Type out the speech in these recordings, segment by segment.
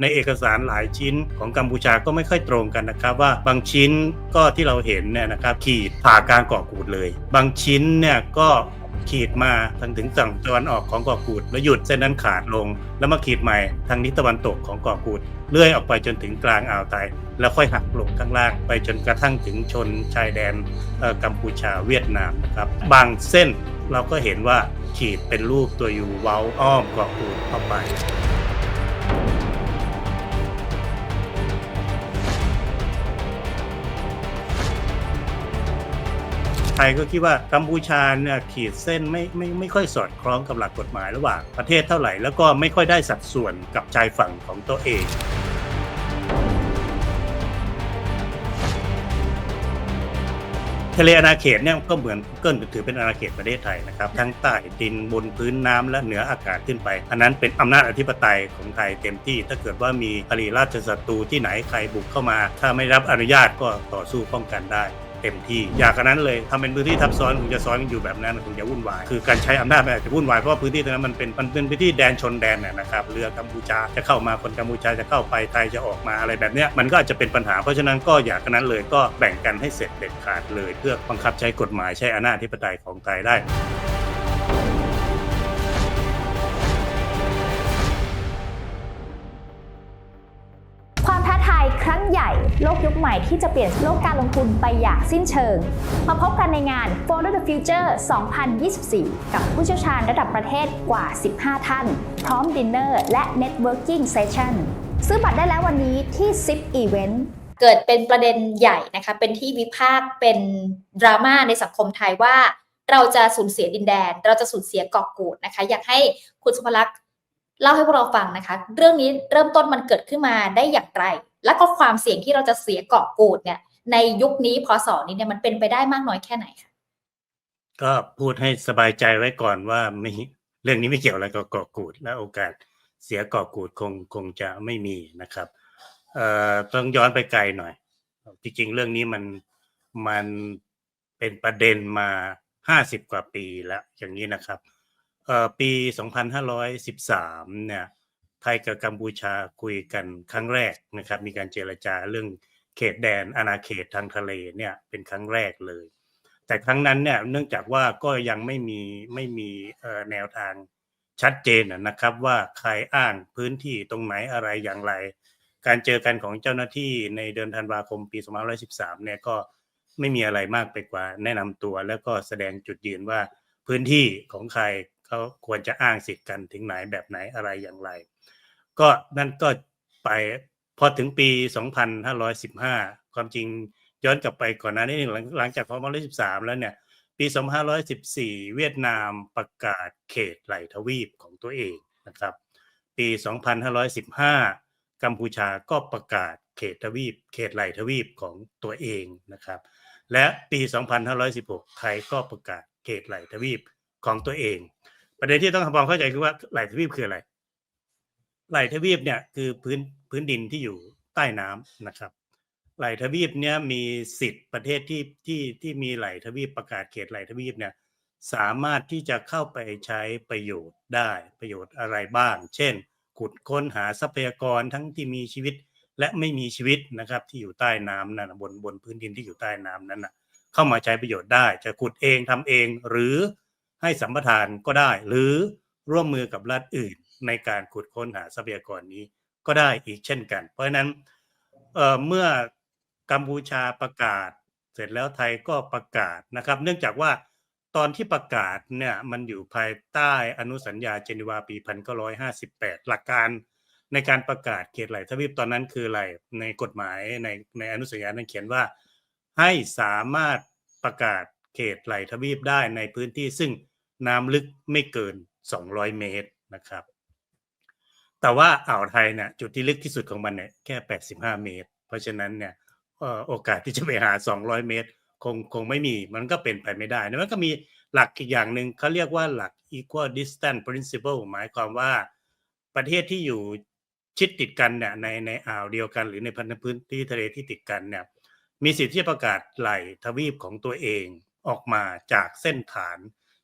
ในเอกสารหลายชิ้นของกัมพูชาก็ไม่ค่อยตรงกันนะครับ ว่าบางชิ้นก็ที่เราเห็นเนี่ยนะครับขีดผ่ากางเกาะกูดเลย บางชิ้นเนี่ยก็ขีดมาทางถึงฝั่งตะวันออกของเกาะกูด แล้วหยุดเส้นนั้นขาดลง แล้วมาขีดใหม่ทางทิศตะวันตกของเกาะกูดเลื่อยออกไปจนถึงกลางอ่าวไทยแล้วค่อยหักลงข้างล่างไปจนกระทั่งถึงชนชายแดนกัมพูชาเวียดนามนะครับบางเส้นเราก็เห็นว่าขีดเป็นรูปตัวยูเว้าอ้อมเกาะกูดเข้าไป ไทยก็คิดว่ากัมพูชาเนี่ยขีดเส้นไม่ไม่ไม่ค่อยสอดคล้องกับหลักกฎหมายระหว่างประเทศเท่าไหร่ แล้วก็ไม่ค่อยได้สัดส่วนกับชายฝั่งของตัวเองทะเลอาณาเขตเนี่ยก็เหมือนก็ถือเป็นอาณาเขตประเทศไทยนะครับทั้งใต้ดินบนพื้นน้ำและเหนืออากาศขึ้นไป อันนั้นเป็นอำนาจอธิปไตยของไทยเต็มที่ ถ้าเกิดว่ามีอริราชศัตรูที่ไหนใครบุกเข้ามา ถ้าไม่รับอนุญาตก็ต่อสู้ป้องกันได้ เต็มที่อยากกันนั้นเลยทำเป็นพื้นที่ทับซ้อนคงจะซ้อนกันอยู่แบบนั้นคงจะวุ่นวายคือการใช้อำนาจมันอาจจะวุ่นวายเพราะว่าพื้นที่ตรงนั้นมันเป็นมันเป็นพื้นที่แดนชนแดนน่ะนะครับเรือกัมพูชาจะเข้ามาคนกัมพูชาจะเข้าไปไทยจะออกมาอะไรแบบเนี้ยมันก็อาจจะเป็นปัญหาเพราะฉะนั้นก็อยากกันนั้นเลยก็แบ่งกันให้เสร็จเด็ดขาดเลย เพื่อบังคับใช้กฎหมายใช้อำนาจอธิปไตยของไทยได้ ม่ที่จะเปลี่ยนโลกการลงทุนไปอย่างสิ้นเชิง มาพบกันในงาน Follow the Future 2024 กับผู้เชี่ยวชาญระดับประเทศกว่า 15 ท่าน พร้อมดินเนอร์และ Networking Session ซื้อบัตรได้แล้ววันนี้ที่ Zip Event เกิดเป็นประเด็นใหญ่นะคะ เป็นที่วิพากษ์เป็นดราม่าในสังคมไทยว่า เราจะสูญเสียดินแดน เราจะสูญเสียเกาะกูดนะคะ อยากให้คุณสุภลักษณ์เล่าให้พวกเราฟังนะคะ เรื่องนี้เริ่มต้นมันเกิดขึ้นมาได้อย่างไร และก็ความเสี่ยงที่เราจะเสียเกาะกูดเนี่ยในยุคนี้พศนี้เนี่ยมันเป็นไปได้มากน้อยแค่ไหนคะก็พูดให้สบายใจไว้ก่อนว่าไม่เรื่องนี้ไม่เกี่ยวอะไรกับเกาะกูด และโอกาสเสียเกาะกูดคงคงจะไม่มีนะครับเอ่อต้องย้อนไปไกลหน่อยจริงๆเรื่องนี้มันมันเป็นประเด็นมาห้าสิบกว่าปีแล้วอย่างนี้นะครับเอ่อปี2513เนี่ย ไทยกับกัมพูชาคุยกันครั้งแรกนะครับ มีการเจรจาเรื่องเขตแดนอาณาเขตทางทะเลเนี่ยเป็นครั้งแรกเลย แต่ครั้งนั้นเนี่ยเนื่องจากว่าก็ยังไม่มีไม่มีแนวทางชัดเจนนะนะครับว่าใครอ้างพื้นที่ตรงไหนอะไรอย่างไร การเจอกันของเจ้าหน้าที่ในเดือนธันวาคมปี2513เนี่ยก็ไม่มีอะไรมากไปกว่าแนะนำตัว แล้วก็แสดงจุดยืนว่าพื้นที่ของใคร เขาควรจะอ้างสิทธิ์กันถึงไหนแบบไหนอะไรอย่างไร ก็นั่นก็ไปพอถึงปี 2515 ความจริงย้อนกลับไปก่อนหน้านี้หนึ่งหลังหลังจาก2513 แล้วเนี่ย ปี 2514 เวียดนามประกาศเขตไหลทวีปของตัวเองนะครับ ปี 2515 กัมพูชาก็ประกาศเขตทวีป เขตไหลทวีปของตัวเองนะครับ และปี 2516 ไทยก็ประกาศเขตไหลทวีปของตัวเอง ประเด็นที่ต้องทำความเข้าใจคือว่าไหลทวีปคืออะไร ไหลทวีปเนี่ยคือพื้นพื้นดินที่อยู่ใต้น้ำนะครับ ไหลทวีปเนี่ยมีสิทธิ์ประเทศที่ที่ที่มีไหลทวีปประกาศเขตไหลทวีปเนี่ยสามารถที่จะเข้าไปใช้ประโยชน์ได้ประโยชน์อะไรบ้าง เช่น ขุดค้นหาทรัพยากรทั้งที่มีชีวิตและไม่มีชีวิตนะครับที่อยู่ใต้น้ำนั่นนะบนบนพื้นดินที่อยู่ใต้น้ำนั้นนะเข้ามาใช้ประโยชน์ได้ จะขุดเองทำเองหรือ ให้สัมปทานก็ได้ หรือร่วมมือกับรัฐอื่นในการขุดค้นหาทรัพยากรนี้ก็ได้อีกเช่นกัน เพราะฉะนั้นเเมื่อกัมพูชาประกาศ เสร็จแล้วไทยก็ประกาศนะครับ เนื่องจากว่าตอนที่ประกาศเนี่ยมันอยู่ภายใต้อนุสัญญาเจนีวาปี 1958 หลักการในการประกาศเขตไหลทวีปตอนนั้นคืออะไรในกฎหมายในในอนุสัญญานั้นเขียนว่า ให้สามารถประกาศเขตไหลทวีปได้ในพื้นที่ซึ่ง น้ำลึกไม่เกิน 200 เมตรนะครับ แต่ว่าอ่าวไทยเนี่ยจุดที่ลึกที่สุดของมันเนี่ยแค่ 85 เมตร เพราะฉะนั้นเนี่ยโอกาสที่จะไปหา 200 เมตร คงคงไม่มีมันก็เป็นไปไม่ได้แล้วมันก็มีหลักอีกอย่างหนึ่งเขาเรียกว่าหลัก equal distance principle หมายความว่าประเทศที่อยู่ชิดติดกันเนี่ยในในอ่าวเดียวกัน หรือในพันธพื้นที่ทะเลที่ติดกันเนี่ยมีสิทธิ์ที่จะประกาศไหลทวีปของตัวเองออกมาจากเส้นฐาน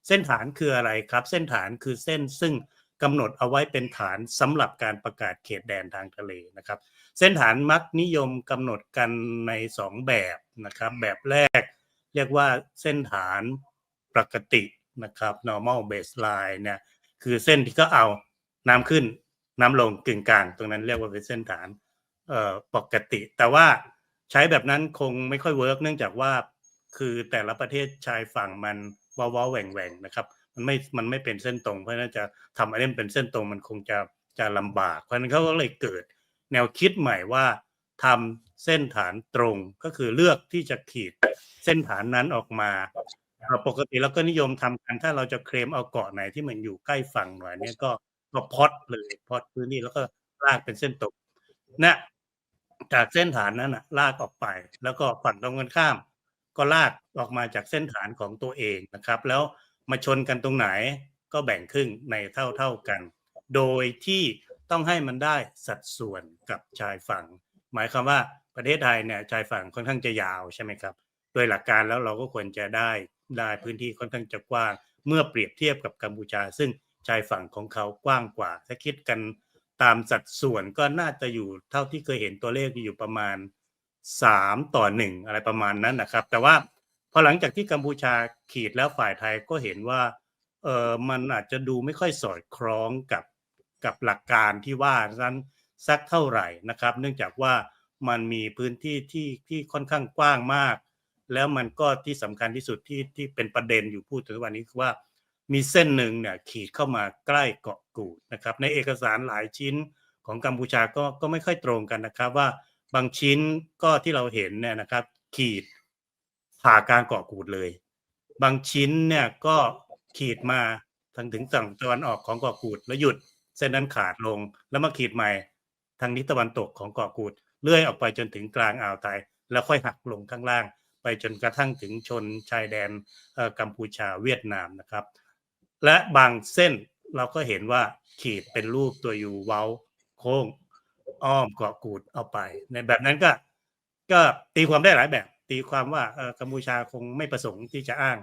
เส้นฐานคืออะไรครับ เส้นฐานคือเส้นซึ่งกำหนดเอาไว้เป็นฐานสำหรับการประกาศเขตแดนทางทะเลนะครับ เส้นฐานมักนิยมกำหนดกันในสองแบบนะครับ แบบแรกเรียกว่าเส้นฐานปกตินะครับ normal baseline เนี่ยคือเส้นที่ก็เอาน้ำขึ้นน้ำลงกึ่งกลาง ตรงนั้นเรียกว่าเป็นเส้นฐานปกติ แต่ว่าใช้แบบนั้นคงไม่ค่อยเวิร์กเนื่องจากว่าคือแต่ละประเทศชายฝั่งมัน ว้าวๆแหว่งแหว่งนะครับ มันไม่มันไม่เป็นเส้นตรง เพราะนั้นจะทำอะไรเป็นเส้นตรงมันคงจะจะลำบาก เพราะนั้นเขาก็เลยเกิด แนวคิดใหม่ว่าทำเส้นฐานตรงก็คือเลือกที่จะขีดเส้นฐานนั้นออกมาปกติแล้วก็นิยมทำกันถ้าเราจะเคลมเอาเกาะไหนที่มันอยู่ใกล้ฝั่งหน่อยเนี่ยก็ก็พอดเลยพอดพื้นที่แล้วก็ลากเป็นเส้นตรงนะจากเส้นฐานนั้นนะลากออกไป แล้วก็ฝั่งตรงกันข้าม ก็ลากออกมาจากเส้นฐานของตัวเองนะครับ แล้วมาชนกันตรงไหนก็แบ่งครึ่งในเท่าเท่ากัน โดยที่ต้องให้มันได้สัดส่วนกับชายฝั่ง หมายความว่าประเทศไทยเนี่ยชายฝั่งค่อนข้างจะยาวใช่ไหมครับโดยหลักการแล้วเราก็ควรจะได้ได้พื้นที่ค่อนข้างจะกว้าง เมื่อเปรียบเทียบกับกัมพูชา ซึ่งชายฝั่งของเขากว้างกว่า ถ้าคิดกันตามสัดส่วนก็น่าจะอยู่เท่าที่เคยเห็นตัวเลขอยู่ประมาณ 3 ต่อ 1 อะไรประมาณนั้นนะครับ แต่ว่าพอหลังจากที่กัมพูชาขีดแล้วฝ่ายไทยก็เห็นว่าเออมันอาจจะดูไม่ค่อยสอดคล้องกับกับหลักการที่ว่านั้นสักเท่าไหร่นะครับ เนื่องจากว่ามันมีพื้นที่ที่ที่ค่อนข้างกว้างมาก แล้วมันก็ที่สำคัญที่สุดที่ที่เป็นประเด็นอยู่พูดถึงวันนี้คือว่ามีเส้นหนึ่งเนี่ยขีดเข้ามาใกล้เกาะกูดนะครับ ในเอกสารหลายชิ้นของกัมพูชาก็ก็ไม่ค่อยตรงกันนะครับว่า บางชิ้นก็ที่เราเห็นเนี่ยนะครับ ขีดผ่ากางเกาะกูดเลย บางชิ้นเนี่ยก็ขีดมาทางถึงฝั่งตะวันออกของเกาะกูดแล้วหยุดเส้นนั้นขาดลงแล้วมาขีดใหม่ ทางทิศตะวันตกของเกาะกูดเลื่อยออกไปจนถึงกลางอ่าวไทย แล้วค่อยหักลงข้างล่าง ไปจนกระทั่งถึงชนชายแดนกัมพูชาเวียดนามนะครับ และบางเส้นเราก็เห็นว่าขีดเป็นรูปตัวยูเว้าโค้ง อ้อมเกาะกูดเอาไป ในแบบนั้นก็ ก็ตีความได้หลายแบบ ตีความว่าเออกัมพูชาคงไม่ประสงค์ที่จะอ้าง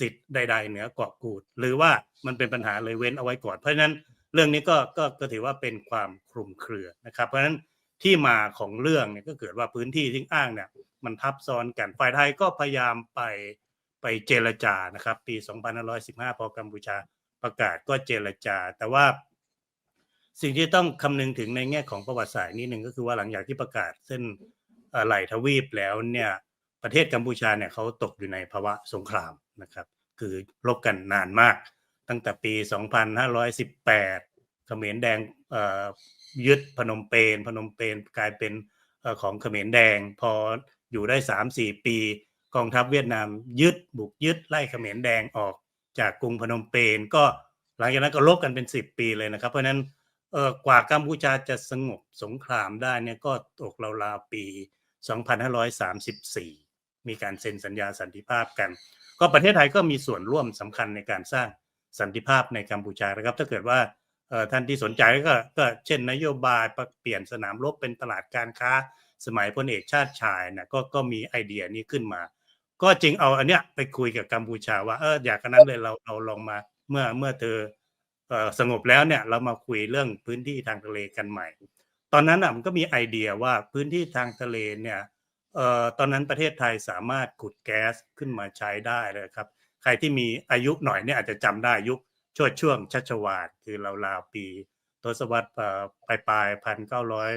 สิทธิ์ใด ๆ เหนือเกาะกูด หรือว่ามันเป็นปัญหาเลยเว้นเอาไว้ก่อน เพราะฉะนั้นเรื่องนี้ก็ก็ก็ถือว่าเป็นความคลุมเครือนะครับ เพราะฉะนั้นที่มาของเรื่องเนี่ยก็เกิดว่าพื้นที่ที่อ้างเนี่ย มันทับซ้อนกันฝ่ายไทยก็พยายามไปไปเจรจานะครับ ปี 2515 พอกัมพูชาประกาศก็เจรจา แต่ว่า สิ่งที่ต้องคำนึงถึงในแง่ของประวัติศาสตร์นิดหนึ่งก็คือว่าหลังจากที่ประกาศเส้นไหลทวีปแล้วเนี่ยประเทศกัมพูชาเนี่ยเขาตกอยู่ในภาวะสงครามนะครับคือรบกันนานมาก ตั้งแต่ปี 2518 เขมรแดงยึดพนมเปญพนมเปญกลายเป็นอของเขมรแดง พออยู่ได้ 3-4 ปี กองทัพเวียดนามยึดบุกยึดไล่เขมรแดงออกจากกรุงพนมเปญก็หลังจากนั้นก็รบกันเป็น 10 ปีเลยนะครับ เพราะฉะนั้น เออกว่ากัมพูชาจะสงบสงครามได้เนี่ยก็ตกราวๆปี 2534 มีการเซ็นสัญญาสันติภาพกัน ก็ประเทศไทยก็มีส่วนร่วมสำคัญในการสร้างสันติภาพในกัมพูชานะครับ ถ้าเกิดว่าท่านที่สนใจก็ก็เช่นนโยบายเปลี่ยนสนามรบเป็นตลาดการค้า สมัยพลเอกชาติชายนะก็ก็มีไอเดียนี้ขึ้นมา ก็จริงเอาอันเนี้ยไปคุยกับกัมพูชาว่าเอออยากกันนั้นเลยเราเราลองมาเมื่อเมื่อเธอ สงบแล้วเนี่ยเรามาคุยเรื่องพื้นที่ทางทะเลกันใหม่ ตอนนั้นอะมันก็มีไอเดียว่าพื้นที่ทางทะเลเนี่ยออตอนนั้นประเทศไทยสามารถขุดแก๊สขึ้นมาใช้ได้เลยครับ ใครที่มีอายุหน่อยเนี่ยอาจจะจำได้ยุคช่วงช่วงชัชวาลคือราวๆปีทศวรรษปลายปลายพันเก้าร้อย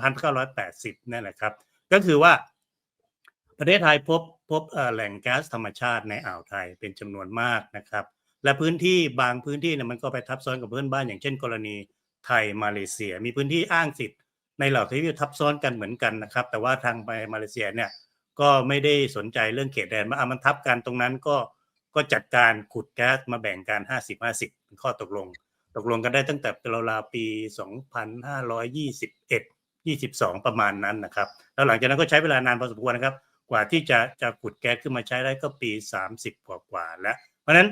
พันเก้าร้อยแปดสิบนั่นแหละครับ ก็คือว่าประเทศไทยพบพบแหล่งแก๊สธรรมชาติในอ่าวไทยเป็นจำนวนมากนะครับ และพื้นที่บางพื้นที่เนี่ยมันก็ไปทับซ้อนกับเพื่อนบ้านอย่างเช่น กรณีไทยมาเลเซีย มีพื้นที่อ้างสิทธิ์ในเหล่าทวีปทับซ้อนกันเหมือนกันนะครับ แต่ว่าทางไปมาเลเซียเนี่ยก็ไม่ได้สนใจเรื่องเขตแดนว่าอะมันทับกันตรงนั้นก็ก็จัดการขุดแก๊สมาแบ่งกัน 50 50เป็นข้อตกลง ตกลงกันได้ตั้งแต่ราวๆปี 2521 22 ประมาณนั้นนะครับ แล้วหลังจากนั้นก็ใช้เวลานานพอสมควรนะครับ กว่าที่จะจะขุดแก๊สขึ้นมาใช้ได้ก็ปี 30 กว่ากว่าแล้ว เพราะฉะนั้น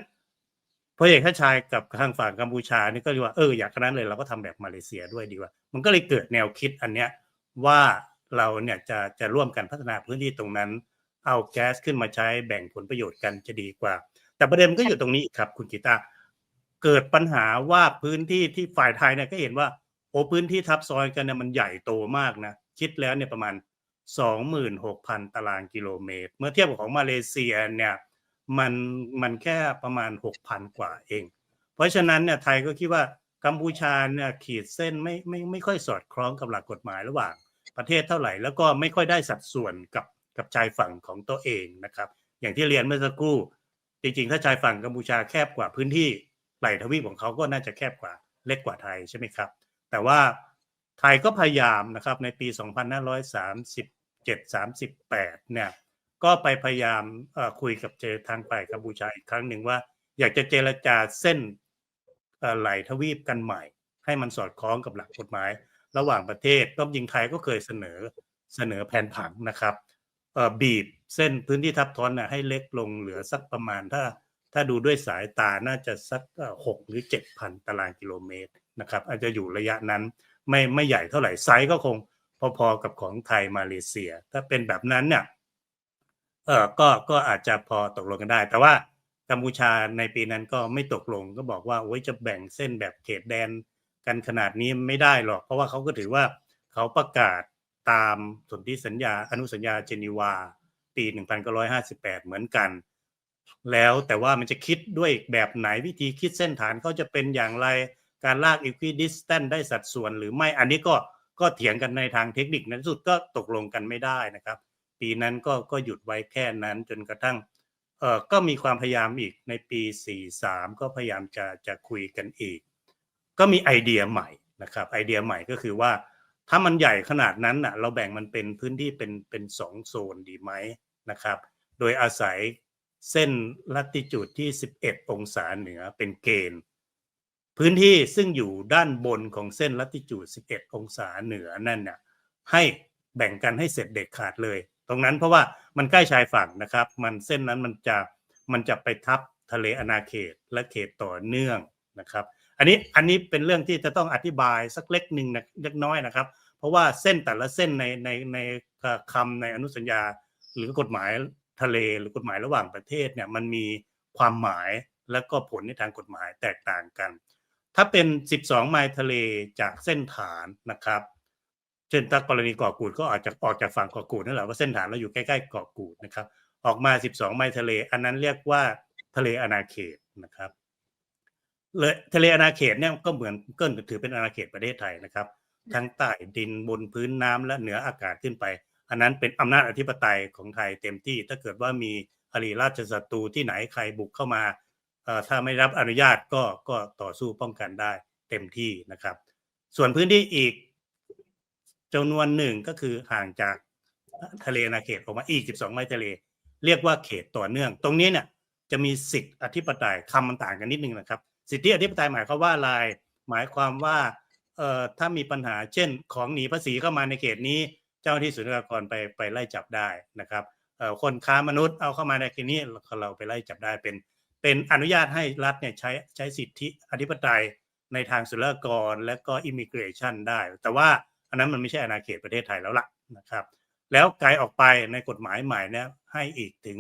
พลเอกชาชายกับทางฝั่งกัมพูชานี่ก็เรียกว่าเอออยากขนาดนั้นเลยเราก็ทำแบบมาเลเซียด้วยดีกว่า มันก็เลยเกิดแนวคิดอันเนี้ยว่าเราเนี่ยจะจะร่วมกันพัฒนาพื้นที่ตรงนั้น เอาแก๊สขึ้นมาใช้แบ่งผลประโยชน์กันจะดีกว่า แต่ประเด็นมันก็อยู่ตรงนี้ครับคุณกีตาเกิดปัญหาว่าพื้นที่ที่ฝ่ายไทยเนี่ยก็เห็นว่าโอ้พื้นที่ทับซ้อนกันเนี่ยมันใหญ่โตมากนะคิดแล้วเนี่ยประมาณ 26,000 ตารางกิโลเมตร เมื่อเทียบกับของมาเลเซียเนี่ย มันมันแค่ประมาณ 6,000 กว่าเอง เพราะฉะนั้นเนี่ยไทยก็คิดว่ากัมพูชาเนี่ยขีดเส้นไม่ไม่ไม่ค่อยสอดคล้องกับหลักกฎหมายระหว่างประเทศเท่าไหร่ แล้วก็ไม่ค่อยได้สัดส่วนกับกับชายฝั่งของตัวเองนะครับ อย่างที่เรียนเมื่อสักครู่ จริงๆ ถ้าชายฝั่งกัมพูชาแคบกว่าพื้นที่ไหลทวีปของเขาก็น่าจะแคบกว่าเล็กกว่าไทยใช่ไหมครับ แต่ว่าไทยก็พยายามนะครับในปี 2537 38เนี่ย ก็ไปพยายามคุยกับเจทางฝ่ายกัมพูชาอีกครั้งหนึ่งว่า อยากจะเจรจาเส้นไหลทวีปกันใหม่ ให้มันสอดคล้องกับหลักกฎหมาย ระหว่างประเทศต้มยิงไทยก็เคยเสนอเสนอแผนผังนะครับบีบเส้นพื้นที่ทับท้อนนะให้เล็กลงเหลือสักประมาณถ้า ถ้าดูด้วยสายตาน่าจะสักหกหรือเจ็ดพันตารางกิโลเมตรนะครับอาจจะอยู่ระยะนั้นไม่ไม่ใหญ่เท่าไหร่ไซส์ก็คงพอๆกับของไทยมาเลเซีย ถ้าเป็นแบบนั้นเนี่ย เออก็ก็อาจจะพอตกลงกันได้ แต่ว่ากัมพูชาในปีนั้นก็ไม่ตกลงก็บอกว่าโอ้ยจะแบ่งเส้นแบบเขตแดนกันขนาดนี้ไม่ได้หรอก เพราะว่าเขาก็ถือว่าเขาประกาศตามสนธิสัญญาอนุสัญญาเจนีวา ปี 1958 เหมือนกัน แล้วแต่ว่ามันจะคิดด้วยแบบไหนวิธีคิดเส้นฐานเขาจะเป็นอย่างไรการลาก equidistant ได้สัดส่วนหรือไม่อันนี้ก็ก็เถียงกันในทางเทคนิคในที่สุดก็ตกลงกันไม่ได้นะครับ ปีนั้นก็ก็หยุดไว้แค่นั้นจนกระทั่งเออก็มีความพยายามอีกในปี 43 ก็พยายามจะจะคุยกันอีก ก็มีไอเดียใหม่นะครับไอเดียใหม่ก็คือว่าถ้ามันใหญ่ขนาดนั้นน่ะเราแบ่งมันเป็นพื้นที่เป็นเป็นสองโซนดีไหมนะครับ โดยอาศัยเส้นลัติจูดที่ 11 องศาเหนือเป็นเกณฑ์ พื้นที่ซึ่งอยู่ด้านบนของเส้นลัติจูด 11 องศาเหนือนั่นน่ะให้แบ่งกันให้เสร็จเด็ดขาดเลย ตรงนั้นเพราะว่ามันใกล้ชายฝั่งนะครับ มันเส้นนั้นมันจะมันจะไปทับทะเลอาณาเขตและเขตต่อเนื่องนะครับ อันนี้อันนี้เป็นเรื่องที่จะต้องอธิบายสักเล็กหนึ่งนะเล็กน้อยนะครับ เพราะว่าเส้นแต่ละเส้นในในในคำในอนุสัญญา หรือกฎหมายทะเลหรือกฎหมายระหว่างประเทศเนี่ยมันมีความหมายและก็ผลในทางกฎหมายแตกต่างกัน ถ้าเป็น 12 ไมล์ทะเลจากเส้นฐานนะครับ เช่นถ้ากรณีเกาะกูดก็อาจจะออกจากฝั่งเกาะกูดนั่นแหละว่าเส้นฐานเราอยู่ใกล้ๆเกาะกูดนะครับ ออกมา 12 ไมล์ทะเล อันนั้นเรียกว่าทะเลอาณาเขตนะครับเลยทะเลอาณาเขตเนี่ยก็เหมือนก็ถือเป็นอาณาเขตประเทศไทยนะครับ ทั้งใต้ดินบนพื้นน้ำและเหนืออากาศขึ้นไป อันนั้นเป็นอำนาจอธิปไตยของไทยเต็มที่ ถ้าเกิดว่ามีอริราชศัตรูที่ไหนใครบุกเข้ามาเอ่อถ้าไม่รับอนุญาตก็ก็ต่อสู้ป้องกันได้เต็มที่นะครับ ส่วนพื้นที่อีก จำนวนหนึ่งก็คือห่างจากทะเลอาเขตออกมาอีก 12 ไมล์ทะเล เรียกว่าเขตต่อเนื่อง ตรงนี้เนี่ยจะมีสิทธิอธิปไตยคำมันต่างกันนิดนึงนะครับ สิทธิอธิปไตยหมายความว่าอะไรหมายความว่าเอ่อถ้ามีปัญหาเช่นของหนีภาษีเข้ามาในเขตนี้ เจ้าหน้าที่ศุลกากรไปไปไล่จับได้นะครับเอ่อคนค้ามนุษย์เอาเข้ามาในเขตนี้เราไปไล่จับได้เป็น เป็นอนุญาตให้รัฐเนี่ยใช้ใช้สิทธิอธิปไตยในทางศุลกากรและก็อิมิเกรชันได้ แต่ว่า อันนั้นมันไม่ใช่อาณาเขตประเทศไทยแล้วล่ะนะครับ แล้วไกลออกไปในกฎหมายใหม่เนี่ยให้อีกถึง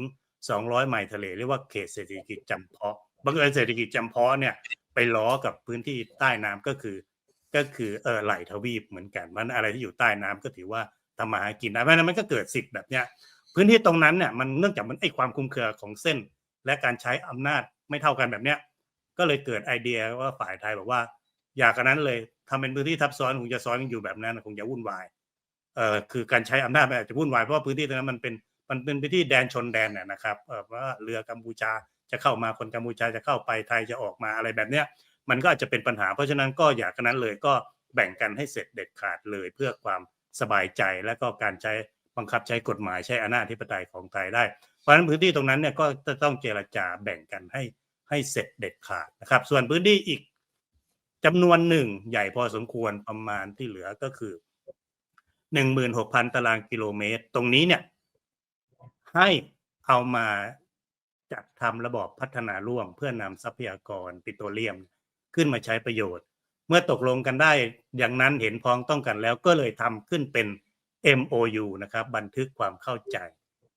200 ไมล์ทะเลเรียกว่าเขตเศรษฐกิจจำเพาะบังเอิญเศรษฐกิจจำเพาะเนี่ยไปล้อกับพื้นที่ใต้น้ำก็คือ ก็คือเออไหลทวีปเหมือนกันมันอะไรที่อยู่ใต้น้ำก็ถือว่าทำมาหากินได้เพราะนั้นมันก็เกิดสิทธิ์แบบเนี้ยพื้นที่ตรงนั้นเนี่ยมันเนื่องจากมันไอความคุมเครือของเส้น และการใช้อำนาจไม่เท่ากันแบบเนี้ยก็เลยเกิดไอเดียว่าฝ่ายไทยบอกว่า อยากกันนั้นเลยทำเป็นพื้นที่ทับซ้อนคงจะซ้อนกันอยู่แบบนั้นคงจะวุ่นวายเอ่อคือการใช้อำนาจมันอาจจะวุ่นวายเพราะว่าพื้นที่ตรงนั้นมันเป็นมันเป็นพื้นที่แดนชนแดนน่ะนะครับเออว่าเรือกัมพูชาจะเข้ามาคนกัมพูชาจะเข้าไปไทยจะออกมาอะไรแบบเนี้ยมันก็อาจจะเป็นปัญหา เพราะฉะนั้นก็อยากกันนั้นเลยก็แบ่งกันให้เสร็จเด็ดขาดเลยเพื่อความสบายใจและก็การใช้บังคับใช้กฎหมายใช้อำนาจอธิปไตยของไทยได้ เพราะฉะนั้นพื้นที่ตรงนั้นเนี่ยก็จะต้องเจรจาแบ่งกันให้ให้เสร็จเด็ดขาดนะครับ ส่วนพื้นที่อีก จำนวนหนึ่งใหญ่พอสมควรประมาณที่เหลือก็คือหนึ่งหมื่นหกพันตารางกิโลเมตร ตรงนี้เนี่ย ให้เอามาจัดทำระบอบพัฒนาร่วมเพื่อนำทรัพยากรปิโตรเลียมขึ้นมาใช้ประโยชน์ เมื่อตกลงกันได้อย่างนั้นเห็นพ้องต้องกันแล้วก็เลยทำขึ้นเป็น MOU นะครับ บันทึกความเข้าใจ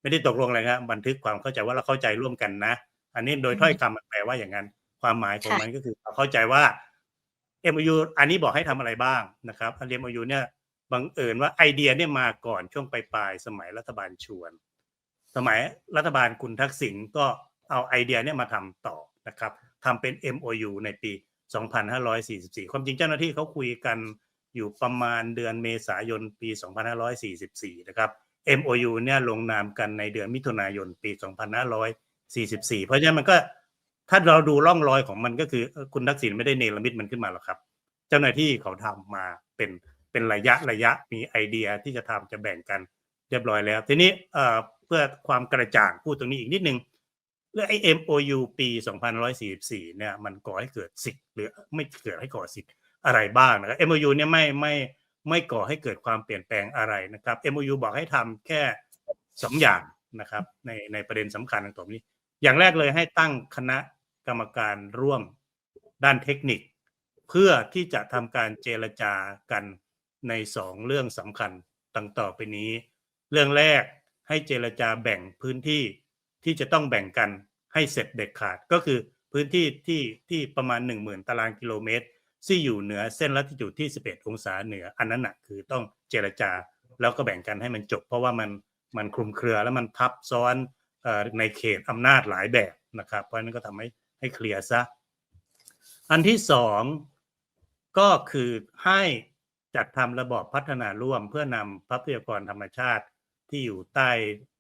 ไม่ได้ตกลงอะไรนะบันทึกความเข้าใจว่าเราเข้าใจร่วมกันนะ อันนี้โดยถ้อยคำมันแปลว่าอย่างนั้น ความหมายของมันก็คือเราเข้าใจว่า MOU อันนี้บอกให้ทำอะไรบ้างนะครับอัน MOU เนี่ยบังเอิญว่าไอเดียเนี่ยมาก่อนช่วงปลายๆสมัยรัฐบาลชวน สมัยรัฐบาลคุณทักษิณก็เอาไอเดียเนี่ยมาทำต่อนะครับทำเป็น MOU ในปี 2544 ความจริงเจ้าหน้าที่เขาคุยกันอยู่ประมาณเดือนเมษายนปี 2544 นะครับ MOU เนี่ยลงนามกันในเดือนมิถุนายนปี 2544 เพราะฉะนั้นมันก็ ถ้าเราดูร่องรอยของมันก็คือคุณทักษิณไม่ได้เนรมิตมันขึ้นมาหรอกครับ เจ้าหน้าที่เขาทำมาเป็นเป็นระยะระยะมีไอเดียที่จะทำจะแบ่งกันเรียบร้อยแล้ว ทีนี้เอ่อเพื่อความกระจ่างพูดตรงนี้อีกนิดนึงเรื่องไอ้ MOU ปี2544เนี่ยมันก่อให้เกิดสิทธิ์หรือไม่เกิดให้ก่อสิทธิ์อะไรบ้างนะครับ MOU เนี่ยไม่ไม่ไม่ก่อให้เกิดความเปลี่ยนแปลงอะไรนะครับ MOU บอกให้ทำแค่สองอย่างนะครับในในประเด็นสำคัญตรงนี้ อย่างแรกเลยให้ตั้งคณะ กรรมการร่วมด้านเทคนิค เพื่อที่จะทำการเจรจากันในสองเรื่องสำคัญดังต่อไปนี้ เรื่องแรกให้เจรจาแบ่งพื้นที่ที่จะต้องแบ่งกันให้เสร็จเด็ดขาดก็คือพื้นที่ที่ที่ประมาณ 1 0,000 ตารางกิโลเมตรที่อยู่เหนือเส้นลัติจูดที่ 11 องศาเหนืออันนั้นนะคือต้องเจรจาแล้วก็แบ่งกันให้มันจบ เพราะว่ามันมันคลุมเครือแล้วมันทับซ้อนในเขตอำนาจหลายแบบนะครับ เพราะฉะนั้นก็ทำให้ ให้เคลียร์ซะ อันที่สองก็คือให้จัดทำระบอบพัฒนาร่วมเพื่อนำทรัพยากรธรรมชาติที่อยู่ใต้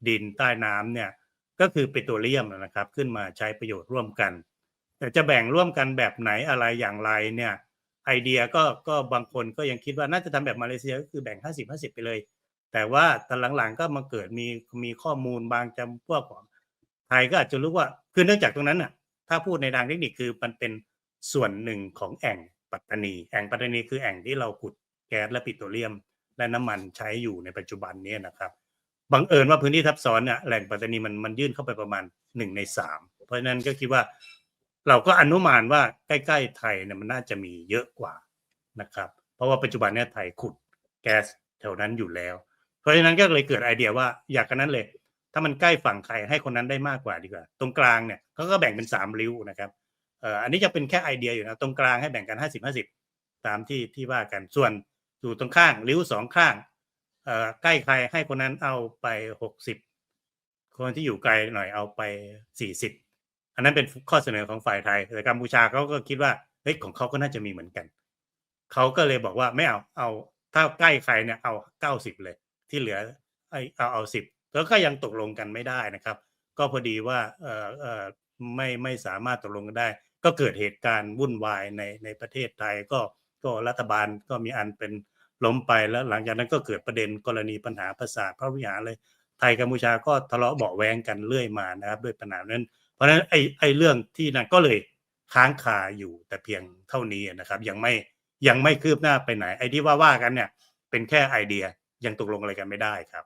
ดินใต้น้ำเนี่ยก็คือเปโตรเลียมนะครับ ขึ้นมาใช้ประโยชน์ร่วมกัน แต่จะแบ่งร่วมกันแบบไหนอะไรอย่างไรเนี่ยไอเดียก็ก็บางคนก็ยังคิดว่าน่าจะทำแบบมาเลเซียก็คือแบ่ง 50 50 ไปเลย แต่ว่าตอนหลังๆก็มาเกิดมีมีข้อมูลบางจำพวกของไทยก็อาจจะรู้ว่าคือเนื่องจากตรงนั้นน่ะ ถ้าพูดในทางเทคนิคคือมันเป็นส่วนหนึ่งของแอ่งปัตตานี แอ่งปัตตานีคือแอ่งที่เราขุดแก๊สและปิโตรเลียม และน้ำมันใช้อยู่ในปัจจุบันนี้นะครับบังเอิญว่าพื้นที่ทับซ้อนเนี่ยแหล่งปัตตานีมันมันยื่นเข้าไปประมาณหนึ่งในสามเพราะฉะนั้นก็คิดว่าเราก็อนุมานว่าใกล้ๆไทยเนี่ยมันน่าจะมีเยอะกว่านะครับ เพราะว่าปัจจุบันเนี่ยไทยขุดแก๊สแถวนั้นอยู่แล้ว เพราะฉะนั้นก็เลยเกิดไอเดียว่าอยากกันนั้นเลย ถ้ามันใกล้ฝั่งใครให้คนนั้นได้มากกว่าดีกว่า ตรงกลางเนี่ยเขาก็แบ่งเป็นสามริ้วนะครับเอ่ออันนี้จะเป็นแค่ไอเดียอยู่นะตรงกลางให้แบ่งกันห้าสิบห้าสิบตามที่ที่ว่ากันส่วนอยู่ตรงข้างริ้วสองข้างเอ่อใกล้ใครให้คนนั้นเอาไปหกสิบคนที่อยู่ไกลหน่อยเอาไปสี่สิบอันนั้นเป็นข้อเสนอของฝ่ายไทยแต่กัมพูชาเขาก็คิดว่าเฮ้ยของเขาก็น่าจะมีเหมือนกันเขาก็เลยบอกว่าไม่เอาเอาถ้าใกล้ใครเนี่ยเอาเก้าสิบเลย ที่เหลือไอเอาเอาสิบ แล้วก็ยังตกลงกันไม่ได้นะครับ ก็พอดีว่าเออเออไม่ไม่สามารถตกลงกันได้ ก็เกิดเหตุการณ์วุ่นวายในในประเทศไทยก็ก็รัฐบาลก็มีอันเป็นล้มไปแล้วหลังจากนั้นก็เกิดประเด็นกรณีปัญหาภาษาพระวิหารเลยไทยกัมพูชาก็ทะเลาะเบาแวงกันเรื่อยมานะครับ ด้วยปัญหานั้น เพราะฉะนั้นไอ้ไอ้เรื่องที่นั่นก็เลยค้างคาอยู่แต่เพียงเท่านี้นะครับ ยังไม่ยังไม่คืบหน้าไปไหน ไอ้ที่ว่าว่ากันเนี่ย เป็นแค่ไอเดียยังตกลงอะไรกันไม่ได้ครับ